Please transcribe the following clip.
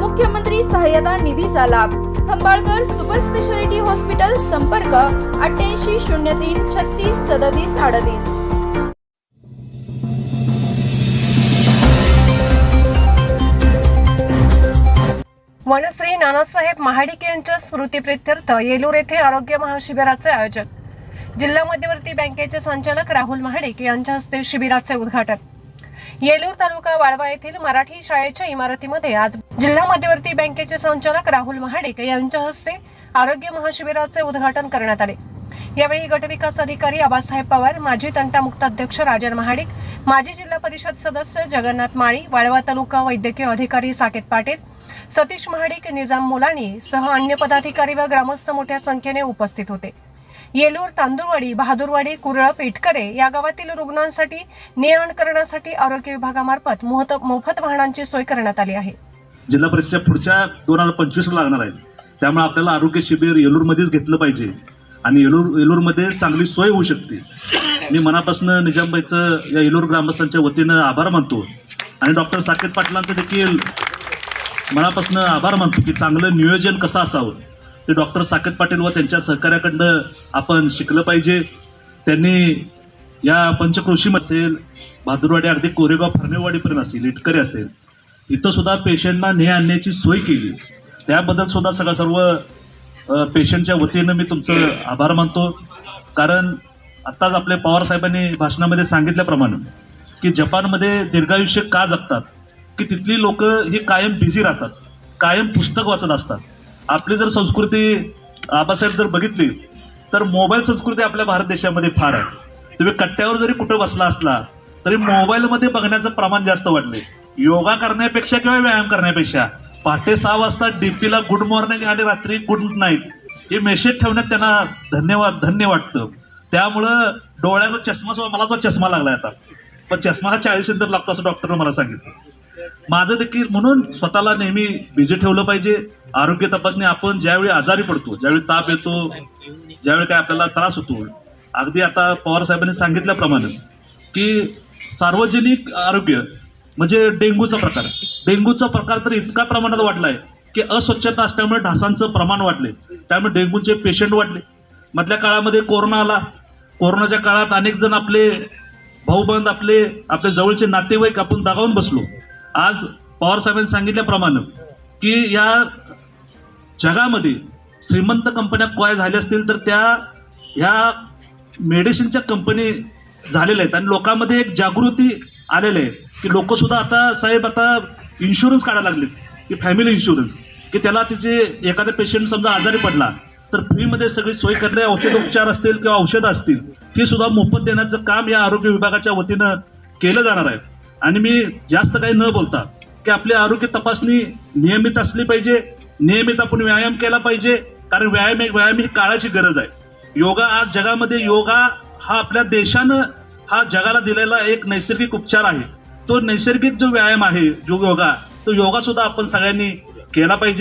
मुख्यमंत्री सहाय्यता निधीचा लाभ. खंबाळकर सुपर स्पेशालिटी हॉस्पिटल संपर्क अठ्ठ्याऐंशी शून्य तीन छत्तीस सदतीस अडतीस. वनश्री नानासाहेब महाडिक यांच्या स्मृतीप्रित्यर्थ येलूर येथे आरोग्य महाशिबिराचे आयोजन. जिल्हा मध्यवर्ती बँकेचे संचालक राहुल महाडिक यांच्या हस्ते शिबिराचे उद्घाटन. येलूर तालुका वाळवा येथील मराठी शाळेच्या इमारतीमध्ये आज जिल्हा मध्यवर्ती बँकेचे संचालक राहुल महाडिक यांच्या हस्ते आरोग्य महाशिबिराचे उद्घाटन करण्यात आले. यावेळी गटविकास अधिकारी आबासाहेब पवार माजी तंटा मुक्ताध्यक्ष राजन महाडिक माजी जिल्हा परिषद सदस्य जगन्नाथ माळी वाळवा तालुका वैद्यकीय अधिकारी साकेत पाटील सतीश महाडिक निजाम मुलानी सह अन्य पदाधिकारी व ग्रामस्थ मोठ्या संख्येने उपस्थित होते. येलूर तांदूळवाडी बहादूरवाडी कुरळप इटकरे या गावातील रुग्णांसाठी ने आण करण्यासाठी आरोग्य विभागामार्फत मोफत वाहनांची सोय करण्यात आली आहे. जिल्हा परिषद पुढच्या दोन हजार पंचवीस लागणार आहे. त्यामुळे आपल्याला आरोग्य शिबिर येलूरमध्येच घेतलं पाहिजे. आणि येलूर येलूरमध्ये चांगली सोय होऊ शकते. मी मनापासून निजामबाईचं या येलूर ग्रामस्थांच्या वतीनं आभार मानतो. आणि डॉक्टर साकेत पाटलांचं देखील मनापासून आभार मानतो की चांगलं नियोजन कसं असावं. ते डॉक्टर साकेत पाटील व त्यांच्या सहकार्याकडनं आपण शिकलं पाहिजे. त्यांनी या पंचक्रोशीम असेल भादुरवाडी अगदी कोरेगाव फर्मेवाडीपर्यंत असेल इटकरी असेल इथं सुद्धा पेशंटना ने आणण्याची सोय केली. त्याबद्दल सुद्धा सगळं सर्व पेशंटच्या वतीनं मी तुमचं आभार मानतो. कारण आत्ताच आपले पवारसाहेबांनी भाषणामध्ये सांगितल्याप्रमाणे की जपानमध्ये दीर्घायुष्य का जगतात? की तिथली लोक ही कायम बिझी राहतात कायम पुस्तक वाचत असतात. आपली जर संस्कृती आबासाहेब जर बघितली तर मोबाईल संस्कृती आपल्या भारत देशामध्ये फार आहे. तुम्ही कट्ट्यावर जरी कुठं बसला असला तरी मोबाईलमध्ये बघण्याचं प्रमाण जास्त वाढले. योगा करण्यापेक्षा किंवा व्यायाम करण्यापेक्षा पहाटे सहा वाजता डीपीला गुड मॉर्निंग आणि रात्री गुड नाईट हे मेसेज ठेवण्यात त्यांना धन्यवाद धन्य वाटतं. त्यामुळं डोळ्यावर चष्मा मला जो चष्मा लागला आता. पण चष्मा हा चाळीस नंतर लागतो असं डॉक्टरनं मला सांगितलं. माझं देखील म्हणून स्वतःला नेहमी बिझी ठेवलं पाहिजे. आरोग्य तपासणी आपण ज्यावेळी आजारी पडतो ज्यावेळी ताप येतो ज्यावेळी काय आपल्याला त्रास होतो. अगदी आता पवार साहेबांनी सांगितल्याप्रमाणे की सार्वजनिक आरोग्य म्हणजे डेंग्यूचा प्रकार. डेंग्यूचा प्रकार तर इतका प्रमाणात वाढला आहे की अस्वच्छता असल्यामुळे ढासांचं प्रमाण वाढले. त्यामुळे डेंग्यूचे पेशंट वाढले. मधल्या काळामध्ये कोरोना आला. कोरोनाच्या काळात अनेक जण आपले भाऊबंद आपले आपले जवळचे नातेवाईक आपण दगावून बसलो. आज पवार साहेबांनी सांगितल्याप्रमाणे की या जगामध्ये श्रीमंत कंपन्या काय झाल्या असतील तर त्या ह्या मेडिसिनच्या कंपनी झालेल्या आहेत. आणि लोकांमध्ये एक जागृती आलेली आहे की लोकसुद्धा आता साहेब आता इन्शुरन्स काढायला लागलेत. की फॅमिली इन्शुरन्स की त्याला तिचे एखादा पेशंट समजा आजारी पडला तर फ्रीमध्ये सगळी सोय करणे औषधोपचार असतील किंवा औषधं असतील ती सुद्धा मोफत देण्याचं काम या आरोग्य विभागाच्या वतीनं केलं जाणार आहे. आणि मी जास्त काही न बोलता की आपली आरोग्य तपासणी नियमित असली पाहिजे नियमित आपण व्यायाम केला पाहिजे कारण व्यायाम एक व्यायाम ही काळाची गरज आहे. योगा आज जगामध्ये योगा हा आपल्या देशानं हा जगाला दिलेला एक नैसर्गिक उपचार आहे. तो नैसर्गिक जो व्यायाम आहे जो योगा तो योगा सुद्धा आपण सगळ्यांनी केला पाहिजे.